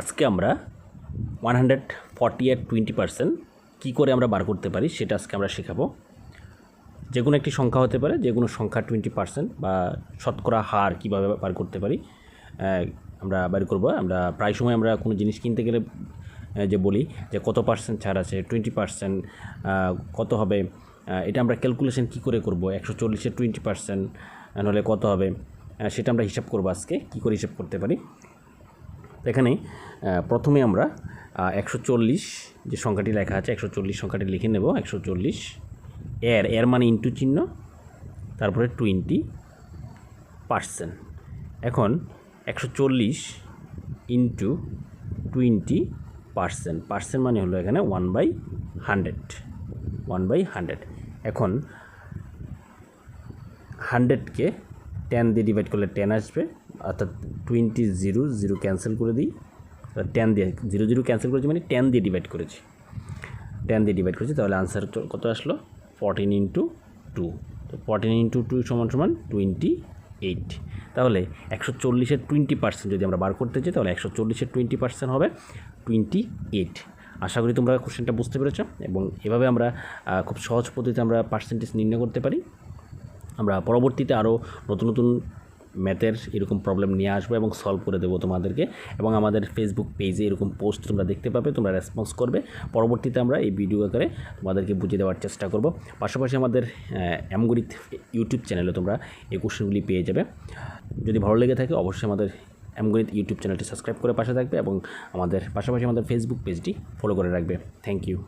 আজকে আমরা one hundred forty এর টোয়েন্টি পার্সেন্ট কী করে আমরা বার করতে পারি সেটা আজকে আমরা শেখাবো। যে কোনো একটি সংখ্যা হতে পারে, যে কোনো সংখ্যা টোয়েন্টি পার্সেন্ট বা শতকরা হার কীভাবে বার করতে পারি আমরা বের করব। আমরা প্রায় সময় আমরা কোনো জিনিস কিনতে গেলে যে বলি যে কত পার্সেন্ট ছাড় আছে টোয়েন্টি পার্সেন্ট কত হবে এটা আমরা ক্যালকুলেশন কী করে করব? একশো চল্লিশের টোয়েন্টি পার্সেন্ট নাহলে কত হবে সেটা আমরা হিসাব করব আজকে, কী করে হিসাব করতে পারি। এখানে প্রথমে আমরা একশো চল্লিশ যে সংখ্যাটি লেখা আছে, একশো চল্লিশ সংখ্যাটি লিখে নেব, একশো চল্লিশ এর এর মানে ইন্টু চিহ্ন, তারপরে টোয়েন্টি পার্সেন্ট এখন, একশো চল্লিশ ইন্টু টোয়েন্টি পার্সেন্ট পার্সেন্ট মানে হলো এখানে one by hundred one by hundred এখন হান্ড্রেডকে টেন দিয়ে ডিভাইড করলে টেন আসবে অর্থাৎ টোয়েন্টি জিরো জিরো ক্যান্সেল করে দিই। টেন দিয়ে জিরো জিরো ক্যান্সেল করেছি মানে টেন দিয়ে ডিভাইড করেছি। টেন দিয়ে ডিভাইড করেছি, তাহলে আনসার কত আসলো? ফোরটিন ইন্টু টু তো ফোরটিন ইন্টু টু সমান সমান টোয়েন্টি এইট তাহলে একশো চল্লিশের টোয়েন্টি পার্সেন্ট যদি আমরা বার করতে চাই, তাহলে একশো চল্লিশের টোয়েন্টি পার্সেন্ট হবে টোয়েন্টি এইট আশা করি তোমরা কোশ্চেনটা বুঝতে পেরেছ এবং এভাবে আমরা খুব সহজ পদ্ধতিতে আমরা পার্সেন্টেজ নির্ণয় করতে পারি। আমরা পরবর্তীতে আরও নতুন নতুন ম্যাথের এরকম প্রবলেম নিয়ে আসব এবং সলভ করে দেবো তোমাদেরকে। এবং আমাদের ফেসবুক পেজে এরকম পোস্ট তোমরা দেখতে পাবে, তোমরা রেসপন্স করবে। পরবর্তীতে আমরা এই ভিডিও আকারে তোমাদেরকে বুঝিয়ে দেওয়ার চেষ্টা করব। পাশাপাশি আমাদের অ্যামগরিত ইউটিউব চ্যানেলে তোমরা এই কোশ্চেনগুলি পেয়ে যাবে। যদি ভালো লেগে থাকে, অবশ্যই আমাদের অ্যামগরিত ইউটিউব চ্যানেলটি সাবস্ক্রাইব করে পাশে থাকবে এবং আমাদের, পাশাপাশি আমাদের ফেসবুক পেজটি ফলো করে রাখবে। Thank you